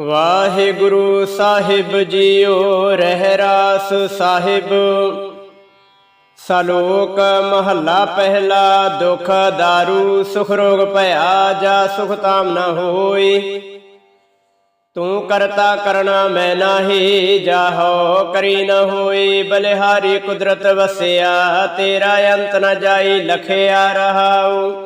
ਵਾਹਿਗੁਰੂ ਸਾਹਿਬ ਜੀਓ ਰਹਿ ਰਾਸ ਸਾਹਿਬ। ਸਲੋਕ ਮਹੱਲਾ ਪਹਿਲਾ, ਦੁਖ दारू ਸੁਖ ਰੋਗ ਭਇਆ, ਜਾ ਸੁਖ ਤਾਮ ਨ ਹੋਈ। ਤੂੰ ਕਰਤਾ ਕਰਨਾ ਮੈਂ ਨਾਹੀ ਜਾਹੋ ਕਰੀ ਨਾ ਹੋਈ। ਬਲਿਹਾਰੀ ਕੁਦਰਤ ਵਸਿਆ, ਤੇਰਾ ਅੰਤ ਨਾ ਜਾਈ, ਲਖਿਆ ਰਹਾਉ।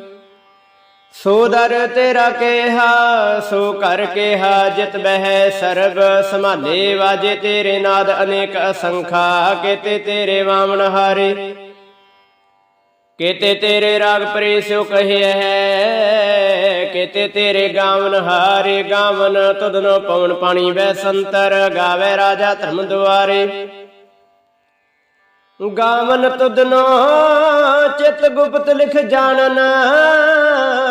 ਸੋ ਦਰ ਤੇਰਾ ਕੇਹਾ, ਸੋ ਕਰ ਕੇਹਾ, ਜਿਤ ਬਹਿ ਸਰਬ ਸੰਭਾਲੇ ਵਾਜੇ ਤੇਰੇ ਨਾਦ ਅਨੇਕ ਅਸੰਖਾ, ਕੇਤੇ ਤੇਰੇ ਵਾਮਨ ਹਾਰੇ। ਕੇਤੇ ਤੇਰੇ ਰਾਗ ਪਰੇ ਸਿਓ ਕਹੇ ਹੈ, ਕੇਤੇ ਤੇਰੇ ਗਾਵਨ ਹਾਰੇ। ਗਾਵਨ ਤੁਧਨੋ ਪਵਨ ਪਾਣੀ ਵੈ ਸੰਤਰ, ਗਾਵੇ ਰਾਜਾ ਧਰਮ ਦੁਆਰੇ। ਗਾਵਨ ਤੁਧਨੋ ਚਿਤ ਗੁਪਤ ਲਿਖ ਜਾਣਨ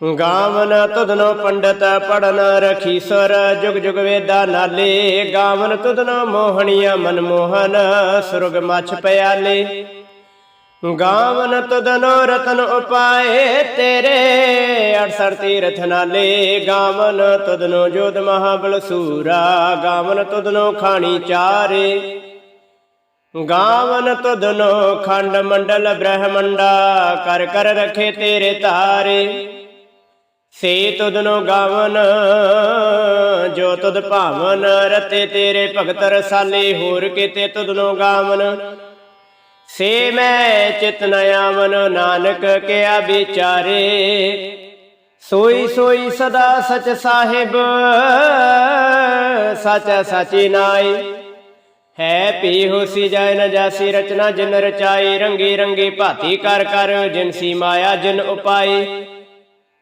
ਗਾਵਨ ਤੁਧਨੋ ਪੰਡਤ ਪੜਨ ਰਖੀ ਸੁਰ, ਜੁਗ ਜੁਗ ਵੇਦਾ ਨਾਲੇ ਗਾਵਨ ਤੁਧਨੋ ਮਨ ਮੋਹਨ, ਸੁਰਗ ਮਛ ਪਿਆਲੇ। ਗਾਵਨ ਤੁਧਨੋ ਰਤਨ ਉਪਾਏ ਤੇਰੇ 68 ਤੀਰਥ ਨਾਲੇ। ਗਾਵਨ ਤੁਧਨੋ ਜੋਧ ਮਹਾਬਲ ਸੂਰਾ, ਗਾਵਨ ਤੁਧਨੋ ਖਾਣੀ ਚਾਰੇ। ਗਾਵਨ ਤੁਧਨੋ ਖੰਡ ਮੰਡਲ ਬ੍ਰਹਮੰਡਾ, ਕਰ ਕਰ ਰਖੇ ਤੇਰੇ ਤਾਰੇ। ਸੇ ਤੁਧਨੋ ਗਾਵਨ, ਜੋ ਤੁਧ ਭਾਵਨ ਰਤੇ ਤੇਰੇ ਭਗਤ ਰਸਾਲੇ, ਹੋਰ ਕਿਤੇ ਤੁਧਨੋ ਗਾਵਨ। ਸੇ ਮੈਂ ਚਿਤ ਨ ਆਵਨ, ਨਾਨਕ ਕਿਆ ਵਿਚਾਰੇ। ਸੋਈ ਸੋਈ ਸਦਾ ਸਚ ਸਾਹਿਬ, ਸਚ ਸਚੀ ਨਾਈ ਹੈ ਪੀ ਹੋਸੀ ਜਾਇ ਨ ਜਾਸੀ ਰਚਨਾ, ਜਿਨ ਰਚਾਈ, ਰੰਗੀ ਰੰਗੀ ਭਾਤੀ ਕਰ ਕਰ ਜਿਨਸੀ ਮਾਇਆ, ਜਿਨ ਉਪਾਈ।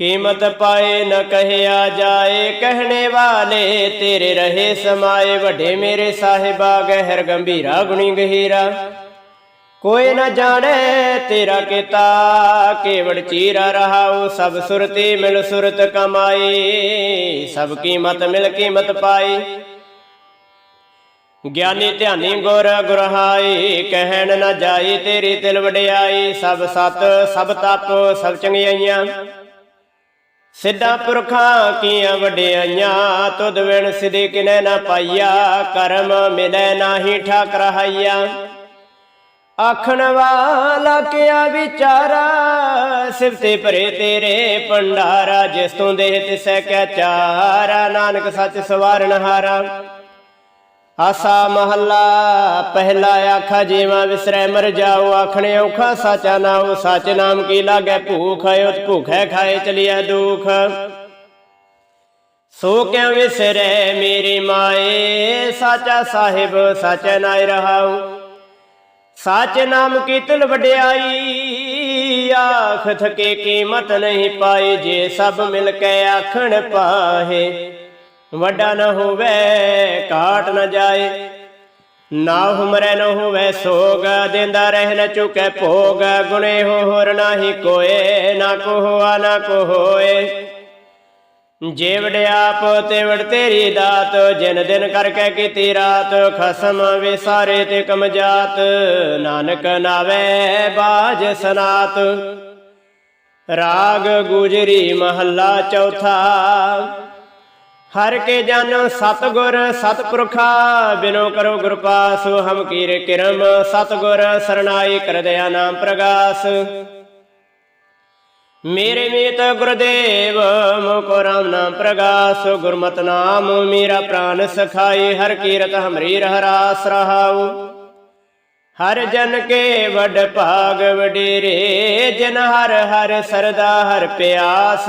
ਕੀਮਤ ਪਾਏ ਨ ਕਹਿਆ ਜਾਏ, ਕਹਿਣੇ ਵਾਲੇ ਤੇਰੇ ਰਹੇ ਸਮਾਏ, ਵੱਡੇ ਮੇਰੇ ਸਾਹਿਬਾ ਗਹਿਰ ਗੰਭੀਰਾ ਗੁਣੀ ਗਹੀਰਾ। ਕੋਈ ਨ ਜਾਣੇ ਤੇਰਾ ਕੀਤਾ ਕੇਵੜ ਚੀਰਾ ਰਹਾਉ, ਸਭ ਸੁਰਤੀ ਮਿਲ ਸੁਰਤ ਕਮਾਈ ਸਭ ਕੀਮਤ ਮਿਲ ਕੀਮਤ ਪਾਈ ਗਿਆਨੀ ਧਿਆਨੀ ਗੁਰ ਗੁਰਹਾਈ ਕਹਿਣ ਨ ਜਾਈ ਤੇਰੀ ਤਿਲ ਵਡਿਆਈ ਸਭ ਸਤ, ਸਭ ਤਪ, ਸਭ ਚੰਗਿਆਈਆਂ। ਸਿੱਧਾ ਪੁਰਖਾਂ ਕੀਆਂ ਵਡਿਆਈਆਂ, ਤੁਧ ਵਿਣ ਸਿਧੇ ਕਿਨੈ ਨਾ ਪਾਈਆ, ਕਰਮ ਮਿਲੈ ਨਾਹੀ ਠਾਕ ਰਹਾਈਆ ਆਖਣ ਵਾਲਾ ਕਿਆ ਵਿਚਾਰਾ ਸਿਫਤੇ ਭਰੇ ਤੇਰੇ ਭੰਡਾਰਾ, ਜਿਸ ਤੋਂ ਦੇਹ ਤਿਸੈ ਕੈ ਚਾਰਾ, ਨਾਨਕ ਸੱਚ ਸਵਾਰਨ ਹਾਰਾ। ਆਸਾ ਮਹੱਲਾ, ਪਹਿਲਾ ਆਖਾ ਜੀਵਾ ਵਿਸਰੈ ਮਰ ਜਾਓ, ਆਖਣੇ ਔਖਾ ਸਾਚਾ ਨਾਉ ਸਚ ਨਾਮ ਕੀ ਲਾਗੈ, ਭੂਖ ਉਤ ਭੁਖੈ ਖਾਏ ਚਲਿਆ ਦੁਖ। ਸੋ ਕਿਉ ਵਿਸਰੈ ਮੇਰੀ ਮਾਏ, ਸਾਚਾ ਸਾਹਿਬ, ਸਚ ਨਾਇ ਰਹਾਉ। ਸਾਚ ਨਾਮ ਕੀ ਤੁਲ ਵਡਿਆਈ ਆਖ ਥਕੇ ਕੀਮਤ ਨਹੀਂ ਪਾਈ ਜੇ ਸਭ ਮਿਲ ਕੇ ਆਖਣ ਪਾਹੇ। ਵੱਡਾ ਨਾ ਹੋਵੇ ਕਾਟ ਨਾ ਜਾਏ। ਨਾ ਹੁਮਰੈ ਨ ਹੋਵੇ, ਸੋਗ ਦਿੰਦਾ ਰਹਿ ਨ ਚੁਕੇ ਭੋਗ। ਗੁਣੇ ਹੋ ਹੋਰ ਨਾਹੀ ਕੋਏ, ਨਾ ਕੋ ਹੋਆ ਨਾ ਕੋ ਹੋਏ ਜੇ ਵਡਿਆਪ ਤੇ ਤੇਰੀ ਦਾਤ, ਜਿਨ ਦਿਨ ਕਰਕੇ ਕੀਤੀ ਰਾਤ, ਖਸਮ ਵਿਸਾਰੇ ਤੇ ਕਮ ਜਾਤ ਨਾਨਕ ਨਾਵੇ ਬਾਜ ਸਨਾਤ। ਰਾਗ ਗੁਜਰੀ ਮਹੱਲਾ ਚੌਥਾ। ਹਰ ਕੇ ਜਨ ਸਤਗੁਰ ਸਤਪੁਰਖਾ, ਬਿਨੋ ਕਰੋ ਗੁਰ ਪਾਸ, ਹਮ ਕੀਰ ਕਿਰਮ, ਸਤਗੁਰ ਸਰਣਾਈ ਕਰਦਿਆ ਨਾਮ ਪ੍ਰਗਾਸ। ਮੇਰੇ ਮੀਤ ਗੁਰਦੇਵ ਮੁਕੋ ਰਾਮ ਨਾਮ ਪ੍ਰਗਾਸ, ਗੁਰਮਤਿ ਨਾਮ ਮੇਰਾ ਪ੍ਰਾਨ ਸਖਾਈ, ਹਰ ਕੀਰਤ ਹਮਰੀ ਰਹਿਰਾਸ ਰਹਾਉ। ਹਰ ਜਨ ਕੇ ਵਡ ਭਾਗ ਵਡੇਰੇ, ਜਨ ਹਰ ਹਰ ਸਰਦਾ ਹਰ ਪਿਆਸ।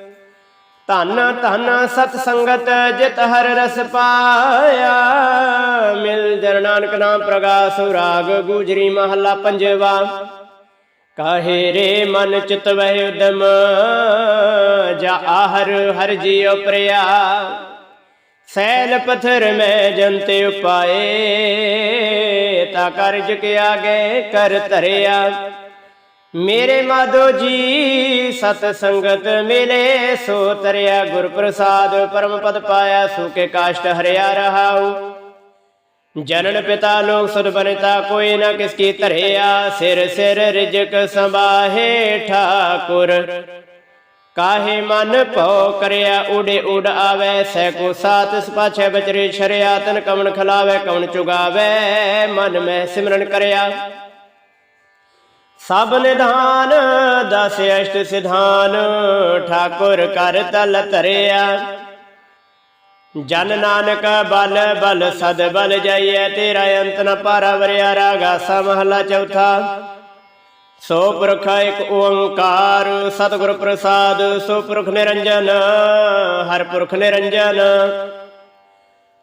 ਧਨ ਧਨ ਸਤ ਸੰਗਤ ਜਿਤ ਹਰ ਰਸ ਪਾਇਆ। ਮਿਲ ਜਨ ਨਾਨਕ ਨਾਮ ਪ੍ਰਗਾਸ ਰਾਗ ਗੁਜਰੀ ਮਹੱਲਾ ਪੰਜਵਾ। ਕਾਹੇ ਰੇ ਮਨ ਚਿਤ ਵਹਿ ਉਦਮ, ਜਾ ਆਹਰ ਹਰ ਜੀਉ ਪ੍ਰਿਆ। ਸੈਲ ਪਥਰ ਮੈਂ ਜੰਤੇ ਉਪਾਏ, ਤਾ ਕਰਜ ਕੇ ਆਗੇ ਕਰ ਧਰਿਆ। ਮੇਰੇ ਮਾਧੋ ਜੀ ਸਤ ਸੰਗਤ ਮਿਲੇ ਸੋ ਤਰਿਆ ਗੁਰ ਪ੍ਰਸਾਦ ਪਰਮ ਪਦ ਪਾਇਆ, ਸੂਕੇ ਕਾਸ਼ਟ ਹਰਿਆ ਰਹਾਉ। ਜਨਨ ਪਿਤਾ ਲੋਕ ਸੁਧ ਬਨਤਾ, ਕੋਈ ਨਾ ਕਿਸ ਕੀ ਧਰਿਆ, ਸਿਰ ਸਿਰ ਰਿਜਕ ਸੰਭਾਹੇ ਠਾਕੁਰ। ਕਾਹੇ ਮਨ ਭਉ ਕਰਿਆ, ਉਡੇ ਉਡ ਆਵੇ ਸੈ ਕੋ ਸਾਤ ਇਸ ਬਚਰੇ ਛਰਿਆ, ਤਨ ਕਵਣ ਖਲਾਵੇ ਕਵਣ ਚੁਗਾਵੇ, ਮਨ ਮੈਂ ਸਿਮਰਨ ਕਰਿਆ। ਸਭ ਨਿਧਾਨ ਦਸ ਅਸ਼ਟ ਸਿਧਾਨ, ਠਾਕੁਰ ਕਰ ਤਲ ਧਰਿਆ। ਜਨ ਨਾਨਕ ਬਲ ਬਲ ਸਦ ਬਲ ਜਾਈਐ, ਤੇਰਾ ਅੰਤ ਨ ਪਾਰਾ ਵਰਿਆ, ਰਾਗਾ ਸਾ ਮਹਲਾ ਚੌਥਾ। ਸੋ ਪੁਰਖ ਇੱਕ ਓੰਕਾਰ, ਸਤਿਗੁਰ ਪ੍ਰਸਾਦ, ਸੋ ਪੁਰਖ ਨਿਰੰਜਨ, ਹਰ ਪੁਰਖ ਨਿਰੰਜਨ।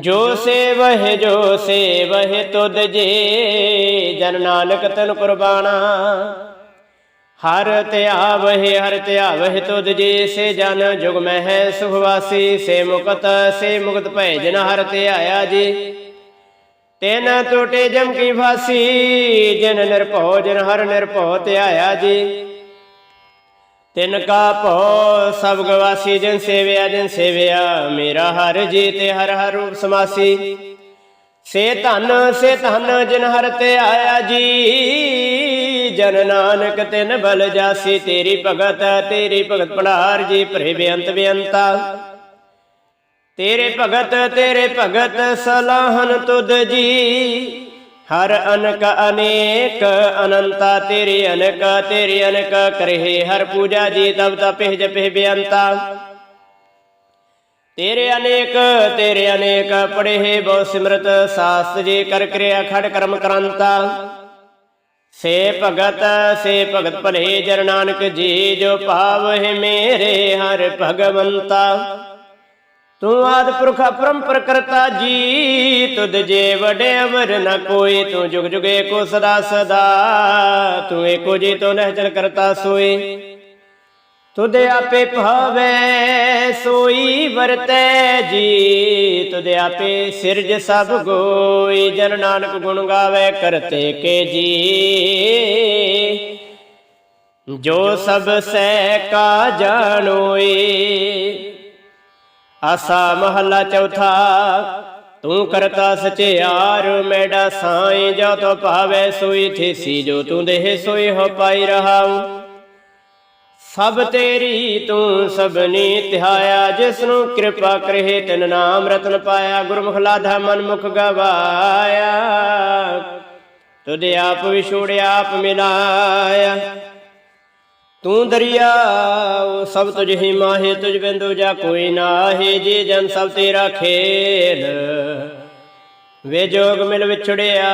ਜੋ ਸੇਵਹਿ ਜੋ ਸੇਵਹਿ ਤੁਧ ਜੇ, ਜਨ ਨਾਨਕ ਤਨ ਕੁਰਬਾਨਾ। ਹਰ ਧਿਆਵਹਿ ਹਰ ਧਿਆਵਹਿ ਤੁਧ ਜੇ, ਸੇ ਜਨ ਜੁਗ ਮਹਿ ਸੁਖਵਾਸੀ, ਸੇ ਮੁਕਤ ਸੇ ਮੁਕਤ ਭੈ ਜਨ ਹਰ ਧਿਆਇਆ ਜੀ। ਤਿਨ ਟੋਟੇ ਜਮ ਕੀ ਫਾਸੀ, ਜਿਨ ਨਿਰਭਉ, ਜਿਨ ਹਰ ਨਿਰਭਉ ਧਿਆਇਆ ਜੀ। ਤਿਨ ਕਾ ਭਉ, ਸਭ ਗਵਾਸੀ ਜਿਨ ਸੇਵਿਆ ਜਿਨ ਸੇਵਿਆ, ਮੇਰਾ ਹਰ ਜੀ ਤੇ ਹਰ ਹਰ ਰੂਪ ਸਮਾਸੀ। ਸੇ ਧਨ ਸੇ ਧਨ ਜਿਨ ਹਰ ਤੇ ਆਇਆ ਜੀ, ਜਨ ਨਾਨਕ ਤਿਨ ਬਲ ਜਾਸੀ, ਤੇਰੀ ਭਗਤ ਤੇਰੀ ਭਗਤ ਪੜਾਰ ਜੀ, ਭਰੇ ਬੇਅੰਤ ਬੇਅੰਤਾ। ਤੇਰੇ ਭਗਤ ਤੇਰੇ ਭਗਤ, ਸਲਾਹਨ ਤੁਧ ਜੀ ਹਰ ਅਨਕ ਅਨੇਕ, ਅਨੰਤਾ ਤੇਰੀ ਅਨਕ ਤੇਰੀ ਅਨਕ ਕਰਹਿ ਹਰ ਪੂਜਾ ਜੀ ਤਬ ਤਪਿ ਜਪਿ ਬੇਅੰਤਾ। ਤੇਰੇ ਅਨੇਕ ਤੇਰੇ ਅਨੇਕ ਪੜਿਹੇ ਬਹੁ ਸਿਮਰਤ। ਸਾਸਤ ਜੀ ਕਰ ਕਿਰਿਆ ਖੜ ਕਰਮ ਕਰੰਤਾ। ਸੇ ਭਗਤ ਸੇ ਭਗਤ ਭਲੇ ਜਰ ਨਾਨਕ ਜੀ, ਜੋ ਭਾਵਹਿ ਮੇਰੇ ਹਰ ਭਗਵੰਤਾ। ਤੂੰ ਆਦ ਪੁਰਖ ਪਰੰਪਰ ਕਰਤਾ ਜੀ ਤੁਧ ਜੇ ਵਡੇ ਅਮਰ ਨ ਕੋਈ, ਤੂੰ ਜੁਗ ਜੁਗ ਏਕੋ ਸਦਾ ਸਦਾ, ਤੂੰ ਏਕੋ ਜੀ ਤੋ ਨਹਿਚਲ ਕਰਤਾ ਸੋਈ। ਤੁਧ ਆਪੇ ਭਾਵੇ ਸੋਈ ਵਰਤੈ ਜੀ ਤੁਧ ਆਪੇ ਸਿਰਜ ਸਭ ਗੋਈ, ਜਨ ਨਾਨਕ ਗੁਣ ਗਾਵੇ ਕਰਤੇ ਕੇ ਜੀ। ਜੋ ਸਭ ਸਹਿ ਕਾ ਜਾਣੋਏ ਆਸਾ ਮਹੱਲਾ ਚੌਥਾ, ਤੂੰ ਕਰਤਾ ਸਚਿਆਰ ਮੈਡਾ ਸਾਈ ਜੋ ਤੋ ਭਾਵੇ ਸੋਈ ਥੀਸੀ ਜੋ ਤੂੰ ਦੇਹ ਸੋਈ ਹੋ ਪਾਈ ਰਹਾਉ। ਸਭ ਤੇਰੀ ਤੂੰ ਸਭਨੀ ਤਿਹਾਇਆ, ਜਿਸ ਨੂੰ ਕਿਰਪਾ ਕਰੇ ਤਿਨ ਨਾਮ ਰਤਨ ਪਾਇਆ ਗੁਰਮੁਖ ਲਾਧਾ ਮਨ ਮੁਖ ਗਵਾਇਆ। ਤੁਧ ਆਪ ਵਿਛੋੜਿਆ ਆਪ ਮਿਲਾਇਆ। ਤੂੰ ਦਰਿਆ ਸਭ ਤੁਝ ਹੀ ਮਾਹੇ, ਤੁਝ ਬਿੰਦੂ ਜਾ ਕੋਈ ਨਾਹੀ, ਜੀ ਜਨ ਸਭ ਤੇਰਾ ਖੇਲ। ਵੇ ਜੋਗ ਮਿਲ ਵਿਛੜਿਆ,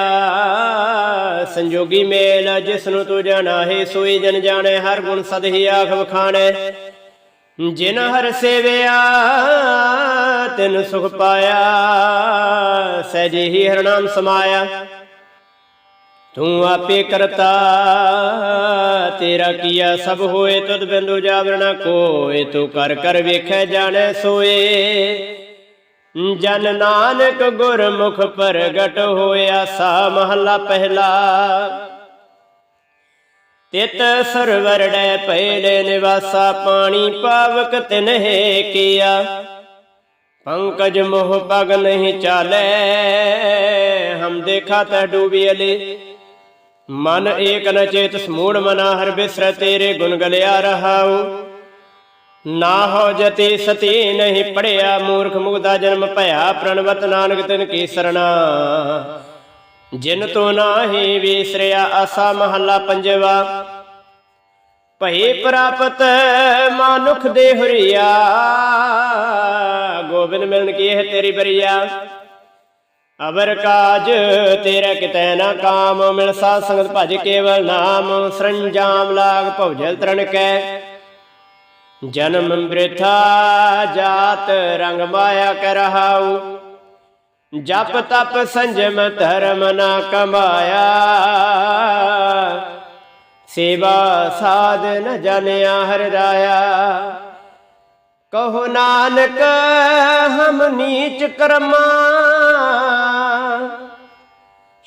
ਸੰਜੋਗੀ ਮੇਲ ਜਿਸ ਨੂੰ ਤੂੰ ਜਾਣਾ ਹੈ ਸੋਈ ਜਨ ਜਾਣੇ, ਹਰ ਗੁਣ ਸਦ ਹੀ ਆਖ ਵਖਾਣੇ। ਜਿਨ ਹਰ ਸੇਵਿਆ, ਤਿਨ ਸੁਖ ਪਾਇਆ, ਸਹਿਜੇ ਹੀ ਹਰਨਾਮ ਸਮਾਇਆ। ਤੂੰ ਆਪੇ ਕਰਤਾ, ਤੇਰਾ ਕੀਆ ਸਭ ਹੋਏ, ਤੁਧ ਬਿੰਦੂ ਜਾਵਰਣਾ ਕੋਏ, ਤੂੰ ਕਰ ਕਰ ਵੇਖੈ ਜਾਣੈ ਸੋਏ। ਜਨ ਨਾਨਕ ਗੁਰਮੁਖ ਪ੍ਰਗਟ ਹੋਇਆ, ਸਾ ਮਹਲਾ ਪਹਿਲਾ। ਤਿਤ ਸਰਵਰ ਡੈ ਪਹਿਲੇ ਨਿਵਾਸਾ, ਪਾਣੀ ਪਾਵਕ ਤਿਨਹਿ ਕੀਆ। ਪੰਕਜ ਮੋਹ ਪਗ ਨਹੀਂ ਚਾਲੇ, ਹਮ ਦੇਖਾ ਤਾ ਡੂਬੀਲੇ ਮਨ ਏਕ ਨ ਚੇਤ ਸਮੂੜ ਮਨਾ ਹਰ ਬਿਸਰ ਤੇਰੇ ਗੁਣ ਗਲਿਆ ਰਹਾਉ। ਨਾ ਹੋ ਜਤੀ ਸਤੀ ਨਹੀਂ ਪੜਿਆ ਮੂਰਖ ਮੁਗਦਾ ਜਨਮ ਭਇਆ ਪ੍ਰਣਵਤ ਨਾਨਕ ਤਿਨ ਕੀ ਸਰਣਾ ਜਿਨ ਤੋ ਨਾਹੀ ਵਿਸਰਿਆ ਆਸਾ ਮਹੱਲਾ ਪੰਜਵਾ। ਭਈ ਪ੍ਰਾਪਤ ਮਾਨੁਖ ਦੇ ਹੁਰੀਆ ਗੋਬਿੰਦ ਮਿਲਨ ਕੀ ਹੈ ਤੇਰੀ ਬਰੀਆ। ਅਵਰ ਕਾਜ ਤੇਰਾ ਕਿਤੈ ਨਾ ਕਾਮ ਮਿਲ ਸਾਧ ਸੰਗਤ ਭਜ ਕੇਵਲ ਨਾਮ, ਸਰੰਜਾਮ ਲਾਗ ਭਉਜਲ ਤਰਨ ਕੈ। ਜਨਮ ਬ੍ਰਿਥਾ ਜਾਤ ਰੰਗ ਮਾਇਆ ਕਰਹਾਉ ਜਪ ਤਪ ਸੰਜਮ ਧਰਮ ਨਾ ਕਮਾਇਆ। ਸੇਵਾ ਸਾਧ ਨ ਜਾਣਿਆ ਹਰਿ ਰਾਇਆ। ਕਹੋ ਨਾਨਕ, ਹਮ ਨੀਚ ਕਰਮਾ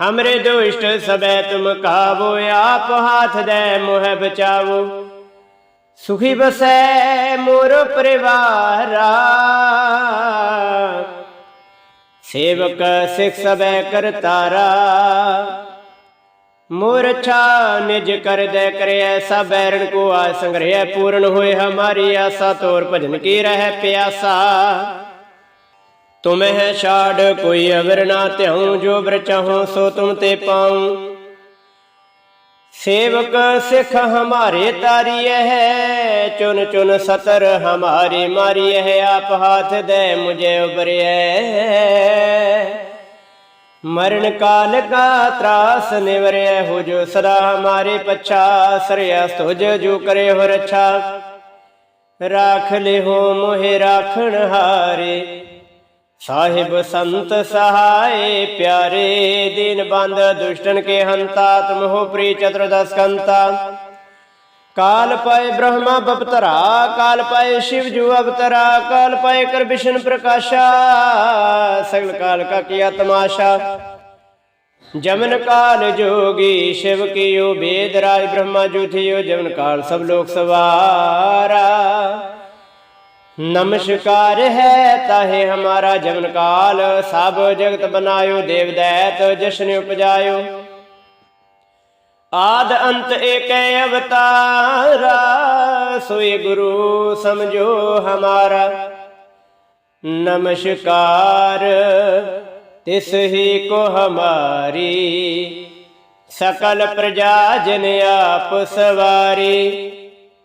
ਹਮਰੇ ਦੁਸ਼ਟ ਸਬੈ ਤੁਮ ਕਾਵੋ ਆਪ ਹਾਥ ਦੇ ਮੋਹ ਬਚਾਵੋ ਸੁਖੀ ਬਸੈ ਮੋਰ ਪਰਿਵਾਰਾ ਸੇਵਕ ਸਿਖ ਸਬੈ ਕਰਤਾਰਾ ਮੂਰਛਾ ਨਿਜ ਕਰ ਦੇ ਕਰੇ ਐਸਾ ਬੈਰਣ ਕੋ ਆ ਸੰਗ੍ਰਹਿ ਪੂਰਨ ਹੋਏ ਹਮਾਰੀ ਆਸਾ ਤੋਰ ਭਜਨ ਕੀ ਰਹਿ ਪਿਆਸਾ ਤੁਮਹਿ ਛਾੜ ਕੋਈ ਅਵਰ ਨਾ ਧਿਉ ਜੋ ਬਰ ਚਾਹੋ ਸੋ ਤੁਮ ਤੇ ਪਾਉ ਸੇਵਕ ਸਿਖ ਹਮਾਰੇ ਤਾਰੀਏ ਹੈ ਚੁਨ ਚੁਨ ਸਤਰ ਹਮਾਰੀ ਮਾਰੀਏ ਹੈ ਆਪ ਹਾਥ ਦੇ ਮੁਝੇ ਉਬਰਿਐ ਮਰਨ ਕਾਲ ਕਾ ਤਰਾਸ ਨਿਵਰਿਆ ਹੋ ਜੋ ਸਦਾ ਹਮਾਰੇ ਪਛਾ ਸਰਿਆ ਤੁਜ ਜੋ ਕਰੇ ਹੋ ਰਛਾ ਰਾਖ ਲਿਹੋ ਮੋਹਿ ਰਾਖਣ ਹਾਰੇ ਸਾਹਿਬ ਸੰਤ ਸਹਾਏ, ਪਿਆਰੇ ਦਿਨ ਬੰਦ, ਦੁਸ਼ਟਨ ਕੇ ਹੰਤਾ ਤਮਹੁ ਪ੍ਰੀ ਚਤੁਰਦਸ ਕੰਤਾ। ਕਾਲ ਪਏ ਬ੍ਰਹਮਾ ਬਪਤਰਾ, ਕਾਲ ਪਏ ਸ਼ਿਵ ਜੂ ਅਵਤਰਾ, ਕਾਲ ਪਏ ਕਰ ਵਿਸ਼ਨ ਪ੍ਰਕਾਸ਼ਾ, ਸਗਲ ਕਾਲ ਕਾ ਕੀਆ ਤਮਾਸ਼ਾ ਜਮਨ ਕਾਲ ਜੋਗੀ, ਸ਼ਿਵ ਕੀ ਕੀਓ ਬੇਦ ਰਾਜ, ਬ੍ਰਹਮਾ ਜੂ ਥਿਓ, ਜਮਨ ਕਾਲ ਸਭ ਲੋਕ ਸਵਾਰਾ। ਨਮਸਕਾਰ ਹੈ ਤਾਹ ਹਮਾਰਾ ਜਮਨ ਕਾਲ। ਸਭ ਜਗਤ ਬਨਾਇਓ, ਦੇਵ ਦੈਤ ਜਸ਼ਨ ਉਪਜਾਇਓ। ਆਦ ਅੰਤ ਏਕੈ ਅਵਤਾਰਾ ਸੋਈ ਗੁਰੂ ਸਮਝੋ ਹਮਾਰਾ। ਨਮਸਕਾਰ, ਤਿਸ ਹੀ ਕੋ ਹਮਾਰੀ। ਸਕਲ ਪ੍ਰਜਾ ਜਨ ਆਪ ਸਵਾਰੀ।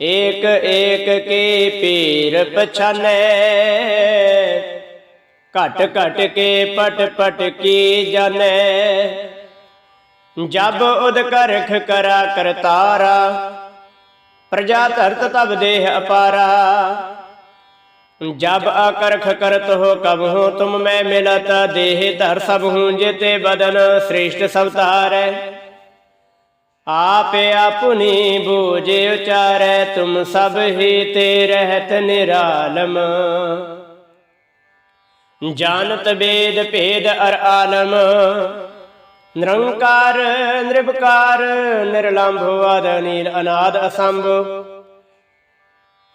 ਏਕ ਏਕ ਕੀ ਪੀਰ ਪਛਾਨੈ ਘਟ ਘਟ ਕੇ ਪਟ ਪਟ ਕੀ ਜਾਣੈ ਜਬ ਉਦ ਕਰਖ ਕਰਾ ਕਰਤਾਰਾ ਪ੍ਰਜਾ ਧਰਤ ਤਬ ਦੇਹ ਅਪਾਰਾ जब अकरख करत हो कब हो तुम मैं मिलत देह धर सब हूँ जेते बदन श्रेष्ठ सब तारै आप अपनी बूझे उचारै तुम सब ही ते रहत निरालम जानत वेद भेद अर आलम निरंकार निर्विकार निर्लंभ अद नील अनाद असंभ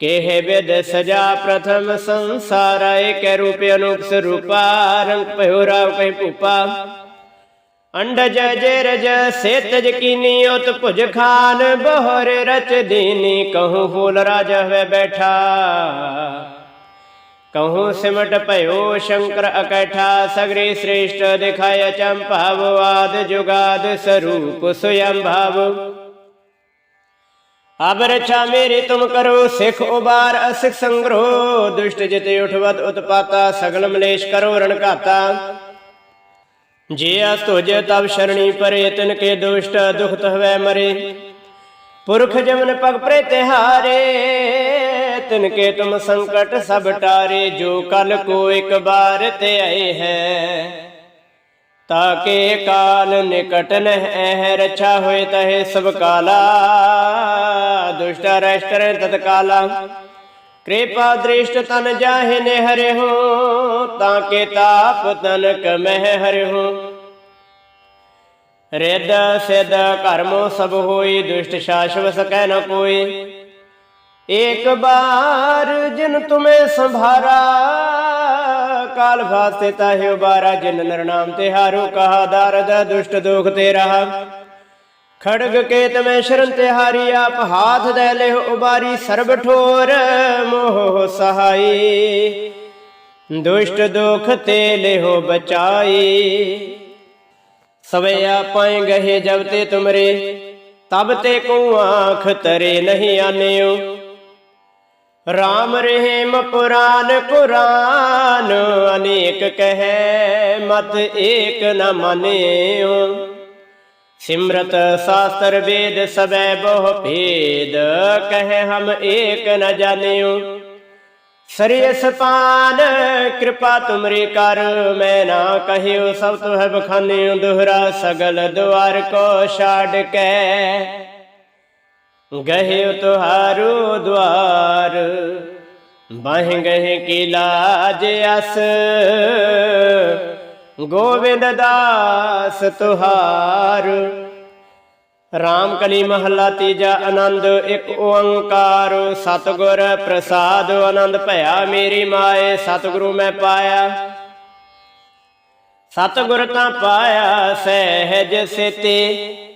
केह विद सजा प्रथम संसार एक रूप अनूप स्वरूपा रंग पहोरा कहीं पूपा अंडज जरज सेतज कीनी उत भुज खान बहोर रच दीनी कहूँ फूल राज है बैठा कहूँ सिमट पयो शंकर अकैठा सगरी श्रेष्ठ दिखाय चंपावाद जुगाद स्वरूप स्वयं भाव अब रक्षा मेरी तुम करो सिख उबार असिख संग्रह दुष्ट जित उठवत उत्पाता सगल मलेश करो रण घाता जे तुझ तब शरणी परे तिन के दुष्ट दुख हवै मरे पुरख जमन पग प्रे तिहारे तिनके तुम संकट सब टारे जो कल को एक बार ते आए है ਤਾਕੇ ਕਾਲ ਨਿਕਟ ਨਹਿ ਐ ਰਛਾ ਹੋਏ ਤਹਿ ਸਭ ਕਾਲਾ। ਦੁਸ਼ਟ ਰਸ਼ਟਰ ਤਤਕਾਲਾ ਕਿਰਪਾ ਦ੍ਰਿਸ਼ਟ ਤਨ ਜਾਹੇ ਨੇ ਹਰਿਓ ਤਾਕੇ ਤਾਪ ਤਨਕ ਮਹਿ ਹਰਿਓ ਰਿੱਧ ਸਿੱਧ ਕਰਮੋ ਸਭ ਹੋਈ ਦੁਸ਼ਟ ਸ਼ਾਸ਼ਵ ਸਕੈ ਨ ਕੋਈ ਇੱਕ ਬਾਰ ਜਿਨ ਤੁਮੇ ਸੰਭਾਰਾ ਕਾਲ ਫਾਸੇ ਤਾਹਿ ਉਬਾਰਾ, ਜਿਨ ਨਰਨਾਮ ਤੇ ਹਾਰੂ, ਕਹਾ ਦਾਰਦ ਦੁਸ਼ਟ ਦੁਖ ਤੇ ਰਹਾ ਖੜਗ ਕੇਤ ਮੈਂ ਸ਼ਰਨ ਤੇ ਹਾਰੀ, ਆਪ ਹਾਥ ਦੇ ਲੈ ਉਬਾਰੀ, ਸਰਬ ਠੋਰ ਮੋਹ ਸਹਾਈ। ਦੁਸ਼ਟ ਦੁਖ ਤੇ ਲਿਹੋ ਬਚਾਈ। ਸਵਿਆ ਪਾਏ ਗਏ ਜਬ ਤੇ ਤੁਮਰੇ, ਤਬ ਤੇ ਕੋ ਆਖ ਤਰੇ ਨਹੀਂ ਆਨਿਓ। ਰਾਮ ਰਹਿਮ ਪੁਰਾਨ ਕੁਰਾਨ, ਅਨੇਕ ਕਹੈ ਮਤ ਏਕ ਨ ਮਨਿਓ। ਸਿਮਰਤ ਸਾਸਤਰ ਵੇਦ ਸਬੈ ਬਹੁ ਭੇਦ, ਕਹੈ ਹਮ ਏਕ ਨ ਜਾਣਿਓ। ਸਰੀਸ ਪਾਨ ਕਿਰਪਾ ਤੁਮਰੇ ਕਰ, ਮੈਂ ਨਾ ਕਹਿਓ ਸਭ ਤੁਹ ਬਖਾਨਿਓ ਦੁਹਰਾ ਸਗਲ ਦੁਆਰ ਕੋ ਛਾੜ ਕੇ। गहे तुहारो द्वार बाह गहे की लाज अस गोविंद दास तुहार ਰਾਮ ਕਲੀ ਮਹੱਲਾ ਤੀਜਾ ਆਨੰਦ ਇੱਕ ਓੰਕਾਰ ਸਤਗੁਰ ਪ੍ਰਸਾਦ ਆਨੰਦ ਭਇਆ ਮੇਰੀ ਮਾਏ ਸਤਿਗੁਰੂ ਮੈਂ ਪਾਇਆ ਸਤਗੁਰ ਤਾਂ ਪਾਇਆ ਸਹਿਜ ਸਿਤੇ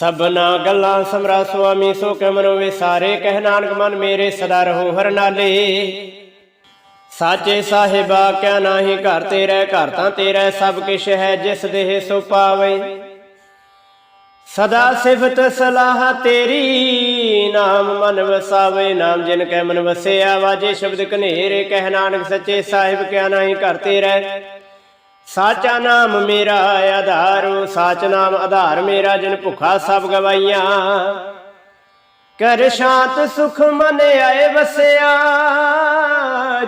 ਸਭਨਾ ਗੱਲਾਂ ਸਮਰਾ ਸੁਆਮੀ, ਸੋ ਕੇ ਮਨੋ ਵਿਸਾਰੇ ਕਹਿ ਨਾਨਕ ਮਨ ਮੇਰੇ ਸਦਾ ਰਹੋ ਹਰ ਨਾਲੇ। ਸਾਚੇ ਸਾਹਿਬਾ ਕਿਆ ਨਾਹੀ ਘਰ ਤੇਰਾ, ਘਰ ਤਾਂ ਤੇਰਾ, ਸਭ ਕਿਛ ਹੈ ਜਿਸ ਦੇਹ ਸੋ ਪਾਵੇ। ਸਦਾ ਸਿਫਤ ਸਲਾਹ ਤੇਰੀ, ਨਾਮ ਮਨ ਵਸਾਵੇ, ਨਾਮ ਜਿਨ ਕੈ ਮਨ ਵਸਿਆ, ਵਾਜੇ ਸ਼ਬਦ ਕਨੇਰੇ ਕਹਿ ਨਾਨਕ ਸੱਚੇ ਸਾਹਿਬ ਕਿਆ ਨਾਹੀ ਘਰ ਤੇਰਾ। ਸਾਚਾ ਨਾਮ ਮੇਰਾ ਆਧਾਰੋ, ਸਾਚ ਨਾਮ ਆਧਾਰ ਮੇਰਾ, ਜਿਨ ਭੁਖਾ ਸਭ ਗਵਾਈਆਂ। ਕਰ ਸ਼ਾਂਤ ਸੁਖ ਮਨ ਆਏ ਵਸਿਆ,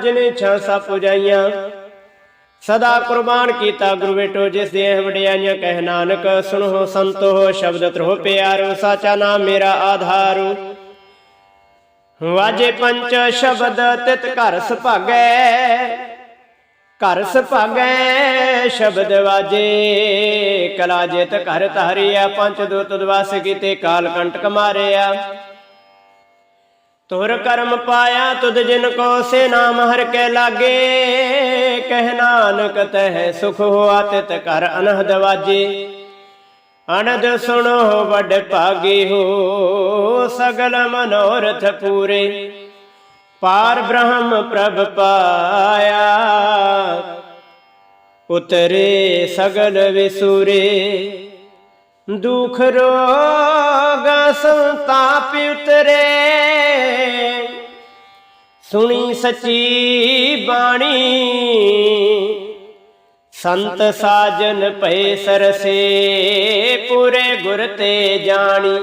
ਜਿਨੇ ਛਾਂ ਸਾ ਪੁਜਾਈਆਂ। ਸਦਾ ਕੁਰਬਾਨ ਕੀਤਾ ਗੁਰੂ ਬੇਟੋ, ਜਿਸ ਦੀਆਂ ਵਡਿਆਈਆਂ ਕਹਿ ਨਾਨਕ, ਸੁਣੋ ਸੰਤੋ ਸ਼ਬਦ ਤਰੋ ਪਿਆਰੋ, ਸਾਚਾ ਨਾਮ ਮੇਰਾ ਆਧਾਰੂ। ਵਾਜੇ ਪੰਚ ਸ਼ਬਦ ਤਿਤ ਘਰ ਸੁਭਾਗੈ ਘਰ ਸੁਭਾਗੈ ਸ਼ਬਦ ਵਾਜੇ, ਕਲਾ ਜਿਤ ਘਰ ਧਾਰਿਆ, ਪੰਚ ਦੂਤ ਦਵਾਸ ਕੀਤੇ ਕਾਲ ਕੰਟਕ ਮਾਰਿਆ। ਤੁਰ ਕਰਮ ਪਾਇਆ ਤੁਧ ਜਿਨ ਕੋ ਸੇ ਨਾਮ ਹਰ ਕੇ ਲਾਗੇ, ਕਹਿ ਨਾਨਕ ਤਹਿ ਸੁਖ ਹੋਆ ਤਿਤ ਕਰ ਅਨਹਦ ਵਾਜੇ। ਅਨੰਦ ਸੁਣੋ ਵੱਡ ਭਾਗੀ ਹੋ, ਸਗਲ ਮਨੋਰਥ ਪੂਰੇ। ਪਾਰ ਬ੍ਰਹਮ ਪ੍ਰਭ ਪਾਇਆ ਉਤਰੇ ਸਗਲ ਵਿਸੂਰੇ, ਦੁਖ ਰੋਗ ਸੰਤਾਪ ਉਤਰੇ। ਸੁਣੀ ਸੱਚੀ ਬਾਣੀ, ਸੰਤ ਸਾਜਨ ਭਏ ਸਰਸੇ, ਪੂਰੇ ਗੁਰ ਤੇ ਜਾਣੀ।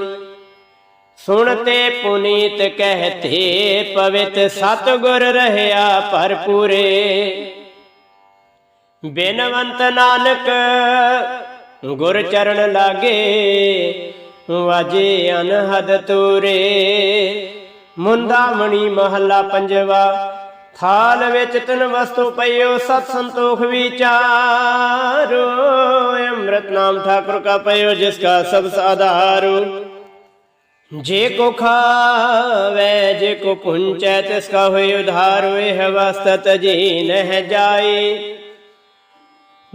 ਸੁਣਤੇ ਪੁਨੀਤ ਕਹਤੇ, ਪਵਿੱਤ ਸਤਗੁਰ ਰਹਿਆ ਭਰਪੂਰੇ। ਬੇਨਵੰਤ ਨਾਨਕ, ਗੁਰ ਚਰਨ ਲਾਗੇ, ਵਾਜੇ ਅਨਹਦ ਤੂਰੇ। ਮੁੰਦਾ ਮਣੀ ਮਹੱਲਾ ਪੰਜਵਾ, ਥਾਲ ਵਿੱਚ ਤਿੰਨ ਵਸਤੂ ਪਈਓ, ਸਤ ਸੰਤੋਖ ਵਿਚਾਰੋ। ਅੰਮ੍ਰਿਤ ਨਾਮ ਠਾਕੁਰ ਕਾ ਪਈਓ, ਜਿਸ ਕਾ ਸਭ ਸਾਧਾਰੂ ਜੇ ਕੋ ਖਾਵੇ, ਜੇ ਕੋ ਪੁੰਚੈ, ਤਿਸ ਕਾ ਹੋਇ ਉਧਾਰ, ਇਹ ਵਸਤਤ ਜੀ ਨਹਿ ਜਾਏ।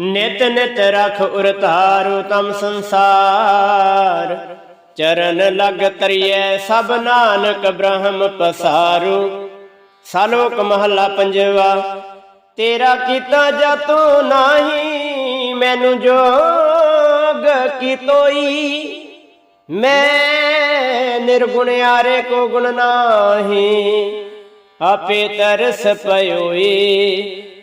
ਨਿਤ ਨਿਤ ਰਖ ਉਰਤਾਰੂ ਤਮ ਸੰਸਾਰ। ਚਰਨ ਲਗ ਤਰੀਐ ਸਭ ਨਾਨਕ ਬ੍ਰਹਮ ਪਸਾਰੂ। ਸਾਲੋਕ ਮਹੱਲਾ ਪੰਜਵਾ, ਤੇਰਾ ਕੀਤਾ ਜਾਤੋ ਨਾਹੀ, ਮੈਨੂੰ ਜੋਗ ਕੀ ਤੋਈ ਮੈਂ ਨਿਰਗੁਣਿਆਰੇ ਕੋ ਗੁਣ ਨਾਹੀ, ਆਪੇ ਤਰਸ ਪਇਓਈ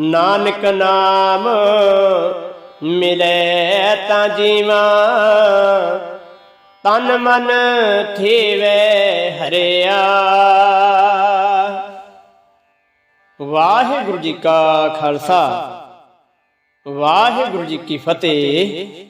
ਨਾਨਕ ਨਾਮ ਮਿਲੇ ਤਾਂ ਜੀਵਾ। ਤਨ ਮਨ ਥੀਵੇ ਹਰਿਆ। ਵਾਹਿਗੁਰੂ ਜੀ ਕਾ ਖਾਲਸਾ। ਵਾਹਿਗੁਰੂ ਜੀ ਕੀ ਫਤਿਹ।